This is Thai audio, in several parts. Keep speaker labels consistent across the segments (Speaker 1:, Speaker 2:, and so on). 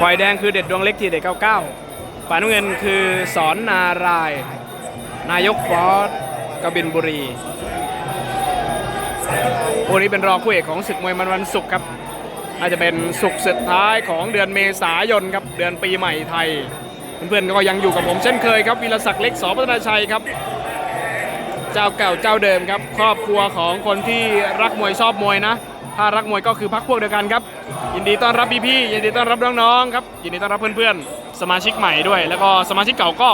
Speaker 1: ฝ่ายแดงคือเด็ดดวงเล็กทีเด็ด99 ฝ่ายน้ำเงินคือสอนนาราย นายกฟอสกบินบุรีคู่นี้เป็นรองคู่เอกของศึกมวยมันวันศุกร์ครับน่าจะเป็นศุกร์สุดท้ายของเดือนเมษายนครับเดือนปีใหม่ไทย เพื่อนๆก็ยังอยู่กับผมเช่นเคยครับวีรศักดิ์เล็กสอพัฒนาชัยครับ เจ้าเก่าเจ้าเดิมครับ ครอบครัวของคนที่รักมวยชอบมวยนะ ถ้ารักมวยก็คือพักพวกเดียวกันครับ ยินดีต้อนรับพี่ๆยินดีต้อนรับน้องๆครับยินดีต้อนรับเพื่อนๆสมาชิกใหม่ด้วย แล้วก็สมาชิกเก่าก็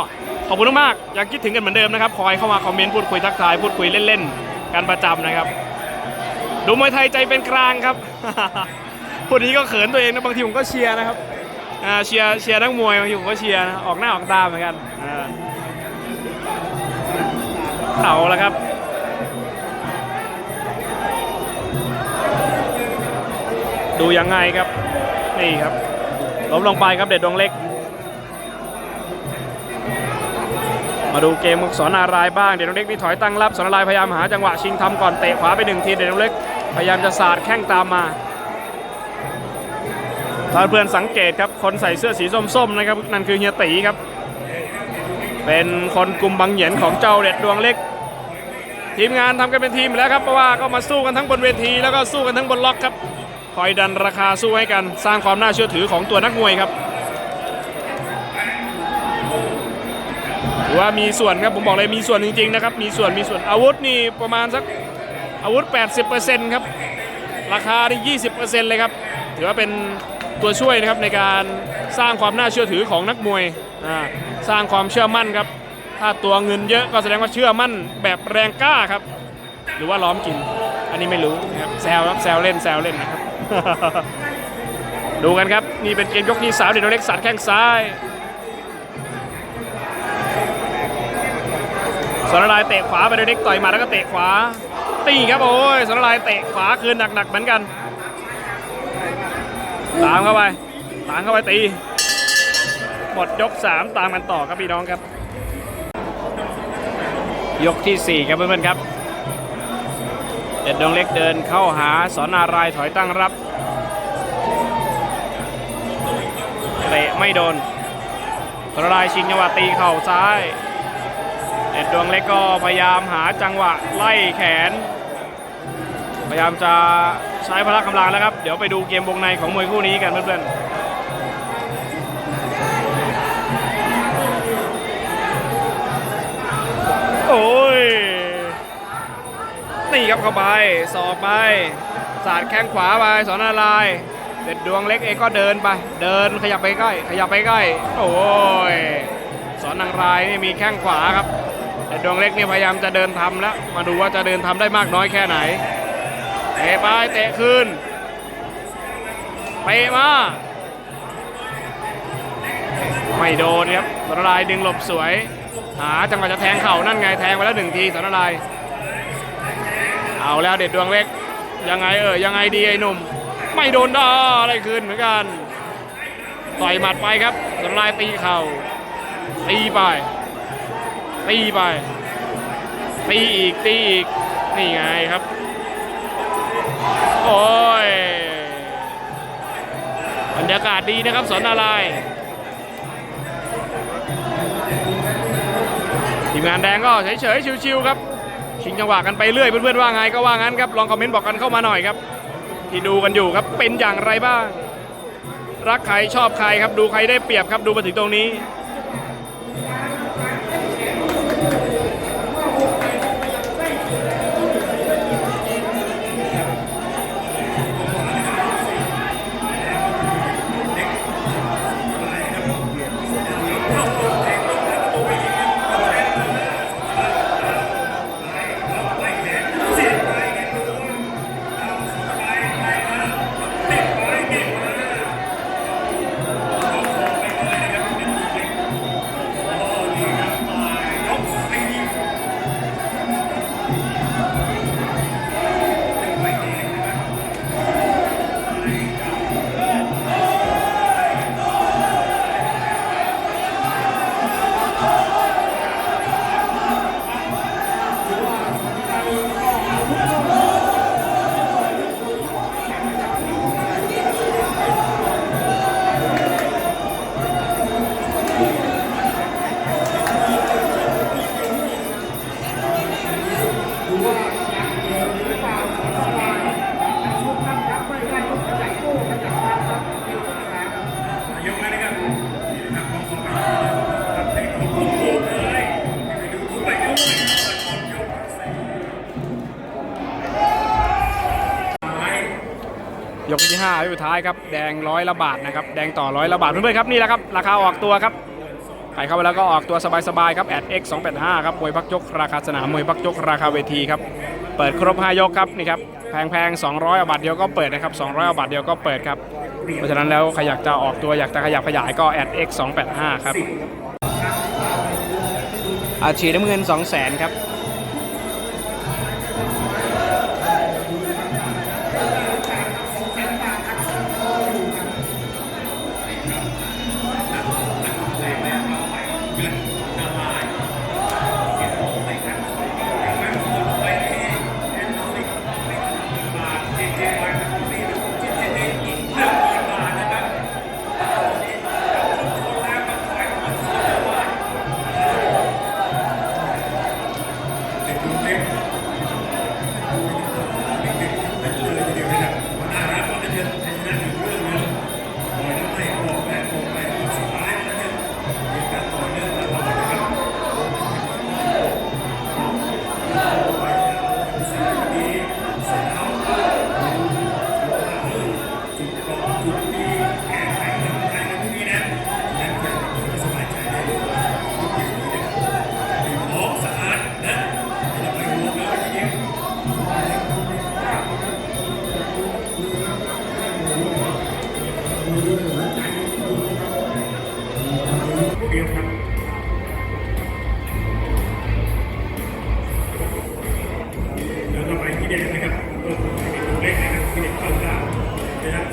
Speaker 1: ขอบคุณมากๆยังคิดถึงกันเหมือนเดิมนะครับคอยเข้ามาคอมเมนต์พูดคุยทักทายพูดคุยเล่นๆกันประจำนะครับ ดูมวยไทยใจเป็นกลางครับพูดนี้ก็เขินตัวเองนะบางทีผมก็เชียร์นะครับเชียร์เชียร์นักมวยบางทีผมก็เชียร์นะออกหน้าออกตาเหมือนกันอ่า เอาและครับดูยังไงครับ นี่ครับล้มลงไปครับเด็ดดวงเล็ก มาดูเกมสอนารายบ้างเด็ดดวงเล็กนี่ถอยตั้งรับสอนารายพยายามหาจังหวะชิงทำก่อนเตะขวาไปหนึ่งทีเด็ดดวงเล็กพยายามจะสาดแข้งตามมาถ้าเพื่อนสังเกตครับคนใส่เสื้อสีส้มๆนะครับนั่นคือเฮียตีครับ เป็นคนกลุ่มบังเหยียนของเจ้าเด็ดดวงเล็ก ทีมงานทำกันเป็นทีมแล้วครับเพราะว่าก็มาสู้กันทั้งบนเวที แล้วก็สู้กันทั้งบนล็อกครับคอยดันราคาสู้ให้กันสร้างความน่าเชื่อถือของตัวนักมวยครับถือว่ามีส่วนครับผมบอกเลยมีส่วนจริงๆนะครับมีส่วนมีส่วนอาวุธนี่ประมาณสักอาวุธ 80%ครับราคาที่20%เลยครับถือว่าเป็น ตัวช่วยนะครับในการสร้างความน่าเชื่อถือของนักมวยสร้างความเชื่อมั่นครับ ถ้าตัวเงินเยอะก็แสดงว่าเชื่อมั่นแบบแรงกล้าครับ หรือว่าล้อมกิน อันนี้ไม่รู้นะครับแซวครับแซวเล่นแซวเล่นนะครับ ดูกันครับ นี่เป็นเกมยกที่สามเด็ดเล็กสัดแข้งซ้ายสอนลายเตะขวาไปเด็กต่อยมาแล้วก็เตะขวาตีครับโอ้ยสอนลายเตะขวาคืนหนักๆเหมือนกัน ตามเข้าไป ตามเข้าไปตี หมดยก 3 ตามกันต่อครับพี่น้องครับ ยกที่ 4 ครับเพื่อนๆครับ เด็ดดวงเล็กเดินเข้าหาสอนนารายถอยตั้งรับ เตะไม่โดนสอนนารายชิงจังหวะตีเข่าซ้ายเด็ดดวงเล็กก็พยายามหาจังหวะไล่แขน พยายามจะ ใช้พละกำลังแล้วครับ เดี๋ยวไปดูเกมวงในของมวยคู่นี้กันเพื่อนๆโอ้ย นี่ครับเข้าไป สอกไป สาดแข้งขวาไป สอนนารายเด็ดดวงเล็กเองก็เดินไป เดินขยับไปใกล้ ขยับไปใกล้ โอ้ย สอนนางรายนี่มีแข้งขวาครับ เด็ดดวงเล็กนี่พยายามจะเดินทำแล้ว มาดูว่าจะเดินทำได้มากน้อยแค่ไหน เตะไปเตะคืนเตะมา ไม่โดนครับสนนารายดึงหลบสวย หาจังหวะจะแทงเข่านั่นไงแทงไปแล้วหนึ่งทีสนนาราย เอาแล้วเด็ดดวงเล็ก ยังไงเออยังไงดีไอ้หนุ่ม ไม่โดนดาอะไรคืนเหมือนกันต่อยหมัดไปครับสลายตีเข่าตีไปตีไปตีอีกตีอีกนี่ไงครับ โอ้ยบรรยากาศดีนะครับสอนนารทีมงานแดงก็เฉยๆชิวๆครับ ชิงจังหวะกันไปเรื่อยเพื่อนๆว่าไงก็ว่างั้นครับลองคอมเมนต์บอกกันเข้ามาหน่อยครับ ที่ดูกันอยู่ครับเป็นอย่างไรบ้าง รักใครชอบใครครับดูใครได้เปรียบครับดูมาถึงตรงนี้ ยกที่5ยกสุดท้ายครับแดงร้อยละบาทนะครับแดงต่อร้อยละบาทเพื่อนๆครับนี่แหละครับราคาออกตัวครับใครเข้าไปแล้วก็ออกตัวสบายๆครับแอด x 2 8 5ครับมวยพักยกราคาสนามมวยพักยกราคาเวทีครับเปิดครบ5ยกครับนี่ครับแพงๆ200อบาทเดียวก็เปิดนะครับ200อบาทเดียวก็เปิดครับเพราะฉะนั้นแล้วใครอยากจะออกตัวอยากจะขยับขยายก็แอด x 2 8 5ครับอาชีพน้ำเงิน2 0 0 0 0 0ครับ
Speaker 2: เด็กนะครับตัวเล็กนะครับที่เด็กเข้าได้นะ
Speaker 1: ครับ